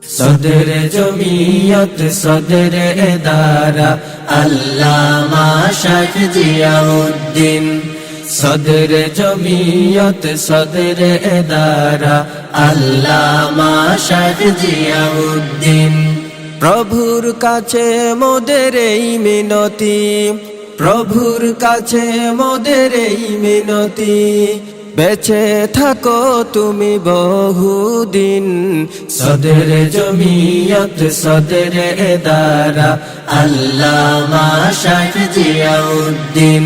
সদর জমিয়ত, সদর এদারা। আল্লামা শাইখ জিয়াউদ্দিন। সদর জমিয়ত, সদর এদারা। আল্লামা শাইখ জিয়াউদ্দিন। প্রভুর কাছে মোদের এই মিনতি, প্রভুর কাছে মোদের এই মিনতি। বেঁচে থাকো তুমি বহুদিন। সদর জমিয়ত সদর এদারা আল্লামা শাইখ জিয়াউদ্দিন।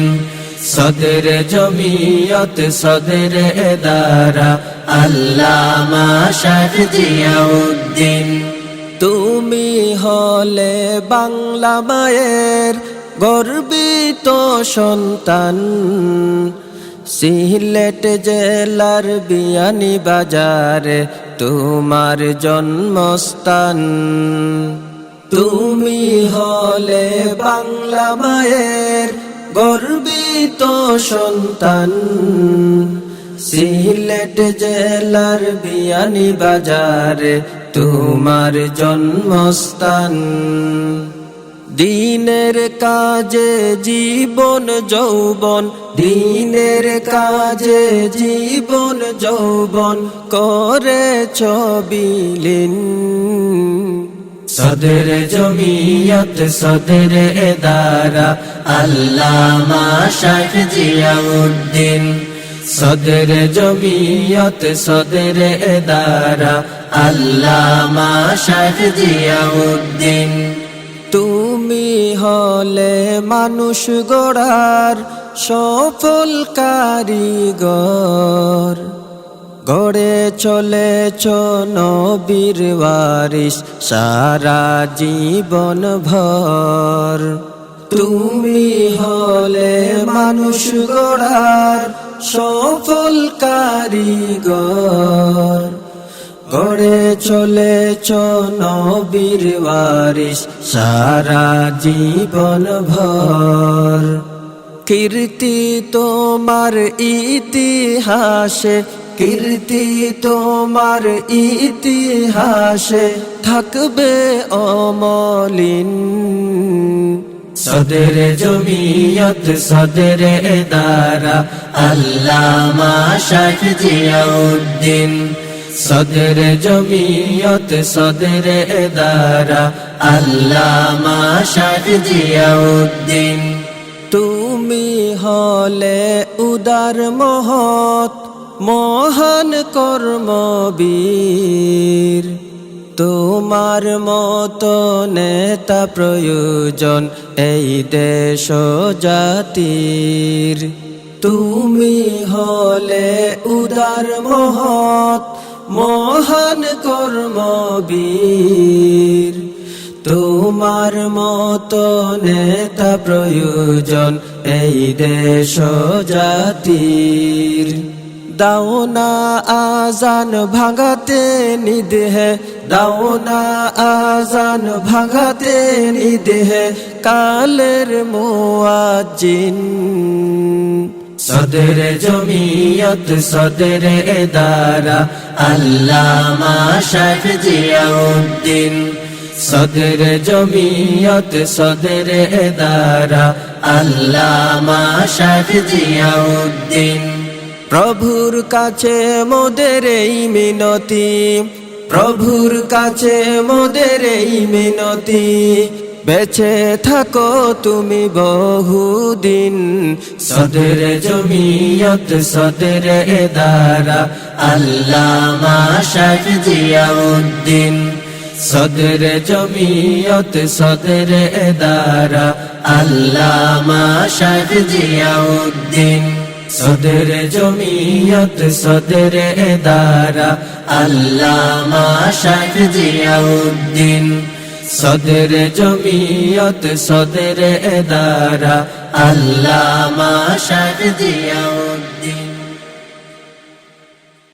সদর জমিয়ত সদর এদারা আল্লামা শাইখ জিয়াউদ্দিন। তুমি হলে বাংলা মায়ের গর্বিত সন্তান। সিলেট জেলার বিয়ানি বাজারে তোমার জন্মস্থান। তুমি হলে বাংলা মায়ের গর্বিত সন্তান। সিলেট জেলার বিয়ানি বাজারে তোমার জন্মস্থান। দিনের কাজে জীবন, যৌবন। দিনের কাজে জীবন, যৌবন করে ছবিলিন। সদর জমিয়ত, সদর এদারা। আল্লামা শাইখ জিয়াউদ্দিন। সদর জমিয়ত, সদর এদারা। আল্লামা শাইখ জিয়াউদ্দিন। তুমি হলে মানুষ গড়ার সফল কারিগর। গড়ে চলেছ নবীর ওয়ারিস সারা জীবন ভর। তুমি হলে মানুষ গড়ার সফল কারিগর। গড়ে চলেছ নবীর ওয়ারিস সারা জীবন ভর। কীর্তি তোমার ইতিহাসে, কীর্তি তোমার ইতিহাসে থাকবে অমলিন। সদর জমিয়ত, সদর এদারা আল্লামা শাইখ জিয়াউদ্দিন সদর জমিয়ত, সদর এদারা। আল্লামা জিয়াউদ্দিন। তুমি হলে উদার মহৎ, মহান কর্মবীর। তোমার মতো নেতা প্রয়োজন এই দেশ জাতির। তুমি হলে উদার মহৎ মহান কর্মবীর। তোমার মত নেতা প্রয়োজন এই দেশ জাতির। দাওনা আজান ভাঙাতে নিদেহে দাওনা আজান ভাঙাতে নিদেহে, কালের মুয়াজ্জিন সদর জমিয়ত, সদর এদারা। আল্লামা শাইখ জিয়াউদ্দিন। সদর জমিয়ত, সদর এদারা। আল্লামা শাইখ জিয়াউদ্দিন। প্রভুর কাছে মোদের এই মিনতি, প্রভুর কাছে মোদের এই মিনতি। বেঁচে থাকো তুমি বহুদিন। সদর জমিয়ত, সদর এদারা। আল্লামা শাইখ জিয়াউদ্দিন। সদর জমিয়ত, সদর এদারা। আল্লামা শাইখ জিয়াউদ্দিন। সদর জমিয়ত, সদর এদারা। আল্লামা শাইখ জিয়াউদ্দিন। সদর জমিয়ত সদর এদারা আল্লামা শাইখ জিয়াউদ্দিন